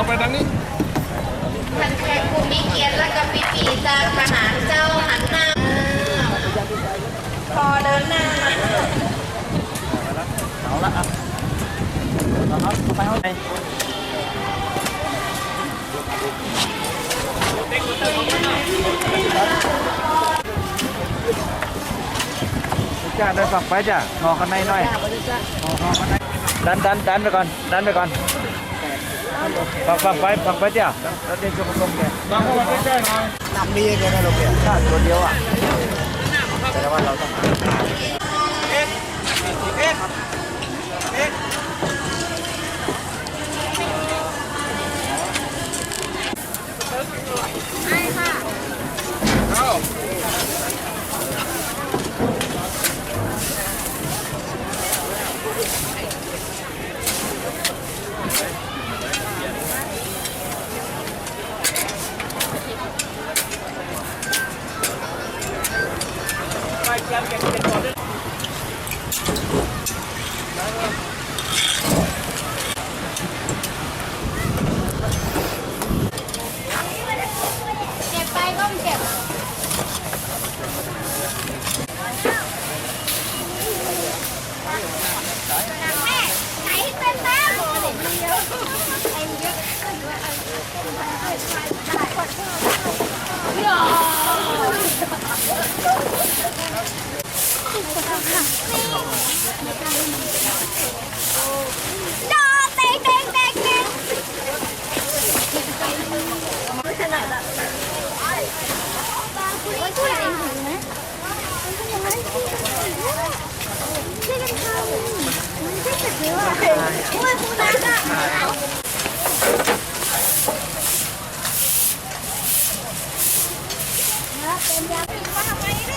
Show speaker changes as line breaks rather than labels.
เอาไปทางนี้
ท่านแขกผู้มีเกียรติและก็ปีปีจากทหารเจ้าหันหน้าพอเดินหน้ามา
เอาละอะเอาเอาเข้าไปเข้าไปจ้าเดินฝั่งไปจ้ะงอกันในหน่อยงองอกันในดันดันดันไปก่อน ดันไปก่อน ฝั่งฝั่งไปฝั่งไปจ้ะแล้วเดินชมลมแก
มาเข้ามาใกล้ๆหน่อย
นำดีเลยนะลมแกถ้าตัวเดียวอะแต่ว่าเราต้อง
เก็บไปก็เก็บแม่ไหนเป็นแม่หมดเยอะไอ้เยอะดอเต็งเต็งเต็งเต็งไม่ขนาดนั้นว่าช่วยเองถึงไหมช่วยกันทำมันไม่เสร็จเลยว่ะโอ้ยคุณนัทอะ เ